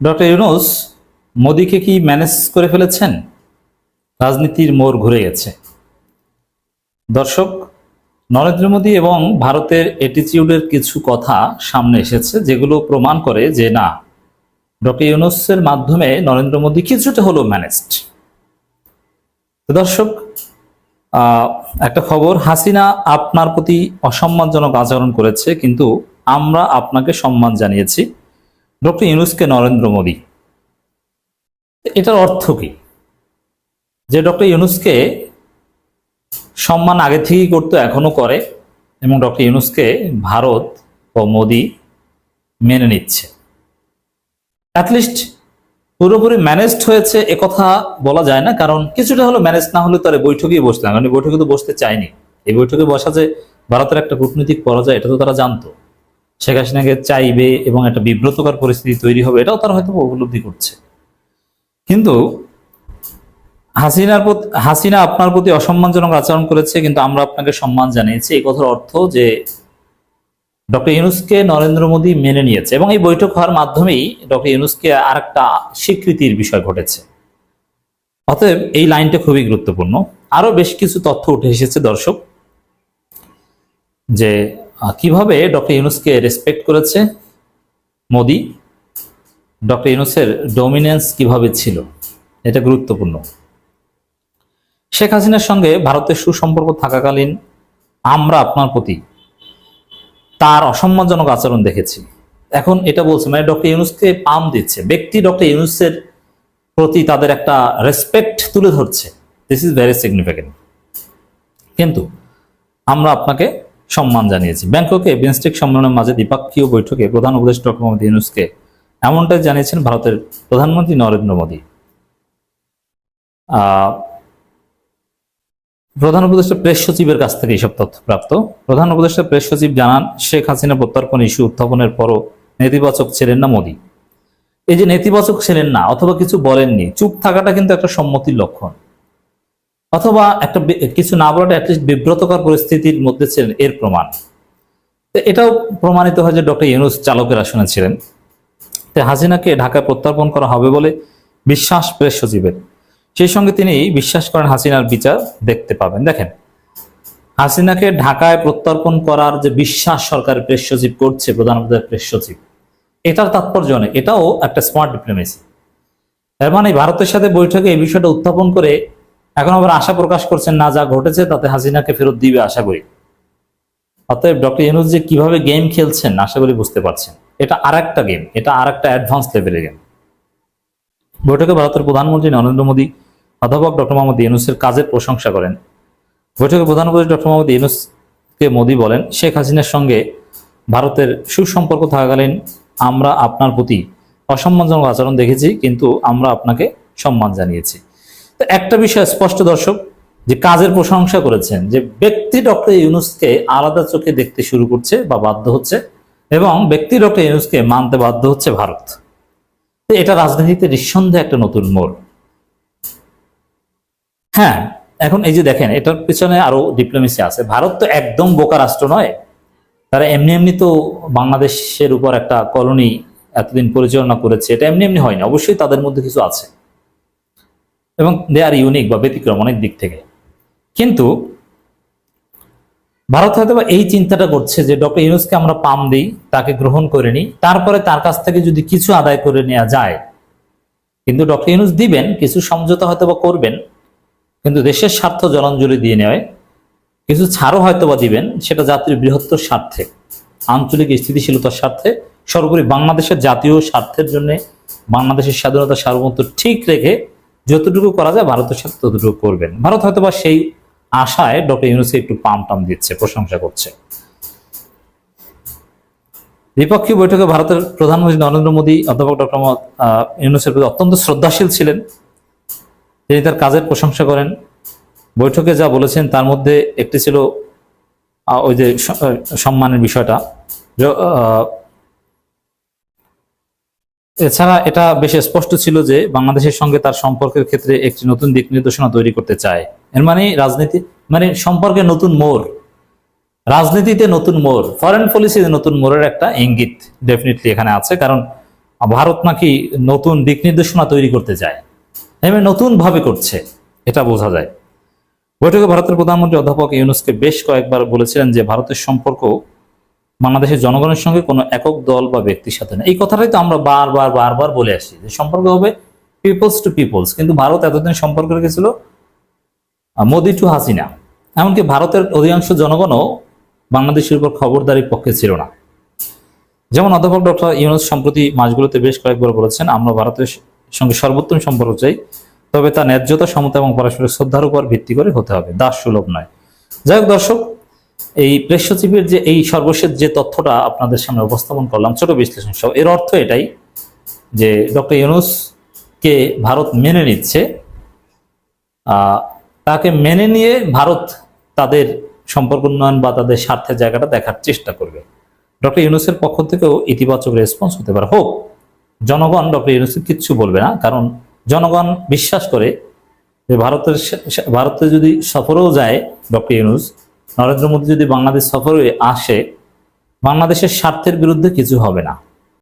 Doctor Yunus, মোদিকে কি manage করে ফেলেছেন? রাজনীতির মোড় ঘুরে গেছে। দর্শক, নরেন্দ্র মোদী এবং ভারতের অ্যাটিচিউডের কিছু কথা সামনে এসেছে, যেগুলো প্রমাণ করে যে না, ডক্টর ইউনুসের মাধ্যমে নরেন্দ্র মোদী কিছুটা হলো ম্যানেজড। দর্শক একটা খবর, হাসিনা আপনার প্রতি অসম্মানজনক আচরণ করেছে, কিন্তু আমরা আপনাকে সম্মান জানিয়েছি। ডক্টর ইউনুসকে নরেন্দ্র মোদী। এটার অর্থ কি? যে ডক্টর ইউনুসকে সম্মান আগে থেকেই করতো, এখনও করে, এবং ডক্টর ইউনুসকে ভারত ও মোদী মেনে নিচ্ছে। অ্যাটলিস্ট পুরোপুরি ম্যানেজড হয়েছে একথা বলা যায় না, কারণ কিছুটা হলো ম্যানেজ না হলে তার বৈঠকেই বসতাম কারণ বৈঠকে তো বসতে চায়নি। এই বৈঠকে বসা যে ভারতের একটা কূটনৈতিক পরাজয়, এটা তো তারা জানতো। শেখ হাসিনাকে চাইবে এবং একটা বিব্রতকর পরিস্থিতি তৈরি হবে, এটাও তারা হয়তো উপলব্ধি করছে। কিন্তু হাসিনার প্রতি হাসিনা আপনার প্রতি অসম্মানজনক আচরণ করেছে, কিন্তু আমরা আপনাকে সম্মান জানিয়েছি। এই কথার অর্থ যে ডক্টর ইউনুসকে নরেন্দ্র মোদী মেনে নিয়েছে এবং এই বৈঠক হওয়ার মাধ্যমেই ডক্টর ইউনুসকে আর একটা স্বীকৃতির বিষয় ঘটেছে। অতএব এই লাইনটা খুবই গুরুত্বপূর্ণ। আরও বেশ কিছু তথ্য উঠে এসেছে দর্শক, যে কীভাবে ডক্টর ইউনুসকে রেসপেক্ট করেছে? মোদি, ডক্টর ইউনুসের ডোমিনেন্স কীভাবে ছিল? এটা গুরুত্বপূর্ণ। শেখ হাসিনার সঙ্গে ভারতের সুসম্পর্ক থাকাকালীন আমরা আপনার প্রতি তার অসম্মানজনক আচরণ দেখেছি। এখন এটা বলছে মানে ডক্টর ইউনুসকে পাম দিচ্ছে। ব্যক্তি ডক্টর ইউনুসের প্রতি তাদের একটা রেসপেক্ট তুলে ধরছে। দিস ইজ ভেরি সিগনিফিকেন্ট কিন্তু আমরা আপনাকে সম্মান জানিয়েছে। ব্যাংককে বিমস্টেক সম্মেলনের মাঝে দ্বিপাক্ষীয় বৈঠকে প্রধান উপদেষ্টা ডক্টর মোহাম্মদ ইউনুসকে এমনটাই জানিয়েছেন ভারতের প্রধানমন্ত্রী নরেন্দ্র মোদী। প্রধান উপদেষ্টা প্রেস সচিবের কাছ থেকে এইসব তথ্য প্রাপ্ত। প্রধান উপদেষ্টা প্রেস সচিব জানান, শেখ হাসিনা প্রত্যর্পণ ইস্যু উত্থাপনের পরও নেতিবাচক ছিলেন না মোদী। এই যে নেতিবাচক ছিলেন না, অথবা কিছু বলেননি, চুপ থাকাটা কিন্তু একটা সম্মতির লক্ষণ। অথবা একটা কিছু না বলাটা অ্যাটলিস্ট বিব্রতকর পরিস্থিতির মধ্যে ছিলেন, এর প্রমাণ। এটাও প্রমাণিত হয় যে ডক্টর ইউনুস চালকের আসনে ছিলেন হাসিনাকে ঢাকায় প্রত্যর্পণ করা হবে বলে বিশ্বাস প্রেস সচিবের। সেই সঙ্গে তিনি বিশ্বাস করেন হাসিনার বিচার দেখতে পাবেন। দেখেন, হাসিনাকে ঢাকায় প্রত্যর্পণ করার যে বিশ্বাস সরকারের প্রেস সচিব করছে প্রধানমন্ত্রীর প্রেস সচিব, এটার তাৎপর্য এটাও একটা স্মার্ট ডিপ্লোমেসি এর মানে ভারতের সাথে বৈঠকে এই বিষয়টা উত্থাপন করে এখন আবার আশা প্রকাশ করছেন, না, যা ঘটেছে তাতে হাসিনাকে ফেরত দিবে আশা করি। অতএব ডক্টর ইউনুস যে কীভাবে গেম খেলছেন, আশা করি বুঝতে পারছেন। এটা আর একটা গেম, এটা আর একটা অ্যাডভান্স লেভেলের গেম। বৈঠকে ভারতের প্রধানমন্ত্রী নরেন্দ্র মোদী, অধ্যাপক ডক্টর মোহাম্মদ ইউনুসের কাজের প্রশংসা করেন। বৈঠকে প্রধানমন্ত্রী ডক্টর মোহাম্মদ ইউনুসকে মোদী বলেন, শেখ হাসিনার সঙ্গে ভারতের সুসম্পর্ক থাকাকালীন আমরা আপনার প্রতি অসম্মানজনক আচরণ দেখেছি, কিন্তু আমরা আপনাকে সম্মান জানিয়েছি। তো একটা বিষয় স্পষ্ট, দর্শক, যে কাজের প্রশংসা করেছেন, যে ব্যক্তি ডক্টর ইউনুসকে আলাদা চোখে দেখতে শুরু করছে বা বাধ্য হচ্ছে এবং ব্যক্তি ডক্টর ইউনুসকে মানতে বাধ্য হচ্ছে ভারত। তো এটা রাজনীতিতে নিঃসন্দেহে একটা নতুন মোড়। হ্যাঁ এখন এই যে দেখেন, এটার পিছনে আরও ডিপ্লোমেসি আছে। ভারত তো একদম বোকা রাষ্ট্র নয়। তারা এমনি এমনি তো বাংলাদেশের উপর একটা কলোনি এতদিন পরিচালনা করেছে। এটা এমনি এমনি হয়নি। অবশ্যই তাদের মধ্যে কিছু আছে। এবং দে আর ইউনিক বা ব্যতিক্রম অনেক দিক থেকে। কিন্তু ভারত হয়তো এই চিন্তাটা করছে যে ডক্টর ইউনুসকে আমরা পাম দিই, তাকে গ্রহণ করে নিই, তারপরে তার কাছ থেকে যদি কিছু আদায় করে নেওয়া যায়, কিন্তু ডক্টর ইউনুস দিবেন, কিছু সমঝোতা হয়তো বা করবেন, কিন্তু দেশের স্বার্থ জলাঞ্জলি দিয়ে নেওয়ায় কিছু ছাড়ও হয়তো বা দিবেন, সেটা জাতির বৃহত্তর স্বার্থে, আঞ্চলিক স্থিতিশীলতার স্বার্থে, সর্বোপরি বাংলাদেশের জাতীয় স্বার্থের জন্য বাংলাদেশের স্বাধীনতা সার্বভৌমত্ব ঠিক রেখে যতটুকু করা যায় ভারতের সাথে ততটুকু করবেন। ভারত হয়তো বা সেই আশায় ডক্টর ইউনুসে একটু পাম টাম দিচ্ছে, প্রশংসা করছে। দ্বিপক্ষীয় বৈঠকে ভারতের প্রধানমন্ত্রী নরেন্দ্র মোদী অধ্যাপক ডক্টর ইউনুসের প্রতি অত্যন্ত শ্রদ্ধাশীল ছিলেন। তিনি তার কাজের প্রশংসা করেন। বৈঠকে যা বলেছেন তার মধ্যে একটি ছিল ওই যে সম্মানের বিষয়টা। এছাড়া এটা বেশ স্পষ্ট ছিল যে বাংলাদেশের সঙ্গে তার সম্পর্কের ক্ষেত্রে একটি নতুন দিক নির্দেশনা তৈরি করতে চায়। এর মানে রাজনীতি মানে সম্পর্কে নতুন মোড়। রাজনীতিতে নতুন মোড় ফরেন পলিসিতে নতুন মোড়ের একটা ইঙ্গিত ডেফিনেটলি এখানে আছে, কারণ ভারত নাকি নতুন দিক নির্দেশনা তৈরি করতে চায়। এমনি নতুন ভাবে করছে, এটা বোঝা যায়। বৈঠকে ভারতের প্রধানমন্ত্রী অধ্যাপক ইউনুসকে বেশ কয়েকবার বলেছিলেন যে ভারতের সম্পর্ক বাংলাদেশের জনগণের সঙ্গে কোনো একক দল বা ব্যক্তির সাথে না। এই কথাটাই তো আমরা বারবার বারবার বলে আসি যে সম্পর্ক হবে পিপলস টু পিপলস কিন্তু ভারত এতদিন সম্পর্ক রেখেছিল মোদি টু হাসিনা। এমনকি ভারতের অধিকাংশ জনগণও বাংলাদেশের উপর খবরদারির পক্ষে ছিল না। যেমন অধ্যাপক ডক্টর ইউনুস সম্প্রতি মাসগুলোতে বেশ কয়েকবার বলেছেন, আমরা ভারতের সঙ্গে সর্বোত্তম সম্পর্ক চাই, তবে তা ন্যায্যতা, সমতা এবং পারস্পরিক শ্রদ্ধার উপর ভিত্তি করে হতে হবে। দাস সুলভ নয়। যাই হোক দর্শক এই প্রেস সচিবের যে, এই সর্বশেষ যে তথ্যটা আপনাদের সামনে উপস্থাপন করলাম, ছোট বিশ্লেষণ সহ, এর অর্থ এটাই যে ডক্টর ইউনুসকে ভারত মেনে নিচ্ছে তাকে মেনে নিয়ে ভারত তাদের সম্পর্ক উন্নয়ন বা তাদের স্বার্থের জায়গাটা দেখার চেষ্টা করবে। ডক্টর ইউনুসের পক্ষ থেকেও ইতিবাচক রেসপন্স হতে পারে। হোক, জনগণ ডক্টর ইউনুসের কিচ্ছু বলবে না, কারণ জনগণ বিশ্বাস করে যে ভারতের ভারতে যদি সফরেও যায় ডক্টর ইউনুস নরেন্দ্র মোদী যদি বাংলাদেশ সফরে আসে বাংলাদেশের স্বার্থের বিরুদ্ধে কিছু হবে না।